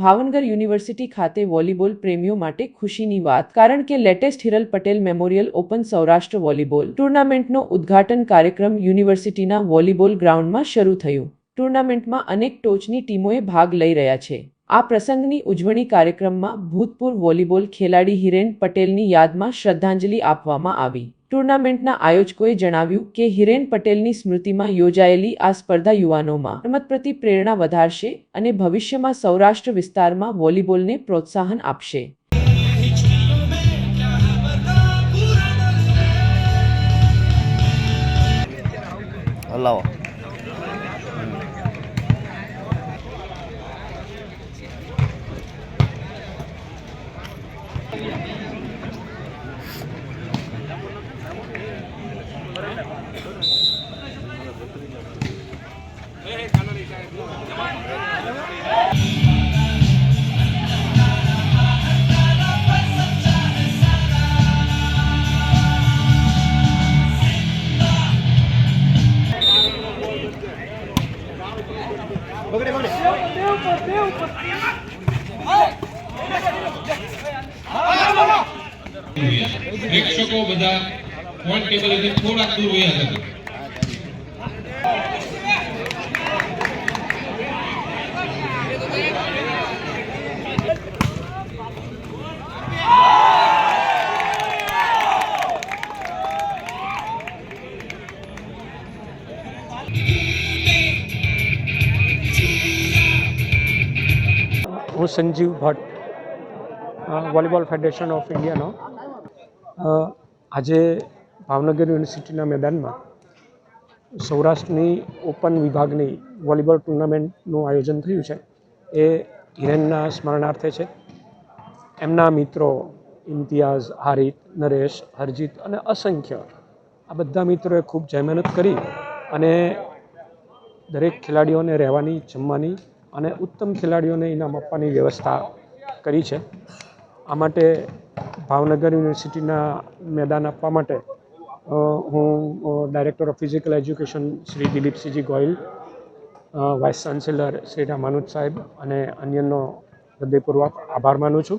Bhavnagar university ખાતે volleyball પ્રેમીઓ માટે ખુશીની વાત. કારણ કે latest Hiral Patel memorial open Saurashtra volleyball ટુર્નામેન્ટનો ઉદ્ઘાટન કાર્યક્રમ યુનિવર્સિટીના વોલીબોલ ગ્રાઉન્ડમાં શરૂ થયું. ટુર્નામેન્ટમાં અનેક ટોચની ટીમોએ ભાગ લઈ રહ્યા છે. આ પ્રસંગની ઉજવણી કાર્યક્રમમાં ભૂતપૂર્વ વોલીબોલ ખેલાડી હિરેન પટેલની યાદમાં શ્રદ્ધાંજલિ આપવામાં આવી. ટુર્નામેન્ટના આયોજકોએ જણાવ્યું કે હિરેન પટેલની સ્મૃતિમાં યોજાયેલી આ સ્પર્ધા યુવાનોમાં રમત પ્રતિ પ્રેરણા વધારશે અને ભવિષ્યમાં સૌરાષ્ટ્ર વિસ્તારમાં વોલીબોલને પ્રોત્સાહન આપશે. હલાવો. પ્રેક્ષકો બધા પોઈન્ટ ટેબલેથી થોડાક દૂર વયા જતા. હું Sanjeev Bhatt volleyball federation of ઇન્ડિયાનો. આજે ભાવનગર યુનિવર્સિટીના મેદાનમાં સૌરાષ્ટ્રની ઓપન વિભાગની વોલીબોલ ટુર્નામેન્ટનું આયોજન થયું છે. એ હિરેનના સ્મરણાર્થે છે. એમના મિત્રો ઇમ્તિયાઝ, હારિત, નરેશ, હરજીત અને અસંખ્ય આ બધા મિત્રોએ ખૂબ જહેમહેનત કરી અને દરેક ખેલાડીઓને રહેવાની, જમવાની અને ઉત્તમ ખેલાડીઓને ઇનામ આપવાની વ્યવસ્થા કરી છે. આ માટે ભાવનગર યુનિવર્સિટીના મેદાન આપવા માટે હું director of physical education Shri Dilipsinhji Goyal vice chancellor Shri Ramanuj સાહેબ અને અન્યનો હૃદયપૂર્વક આભાર માનું છું.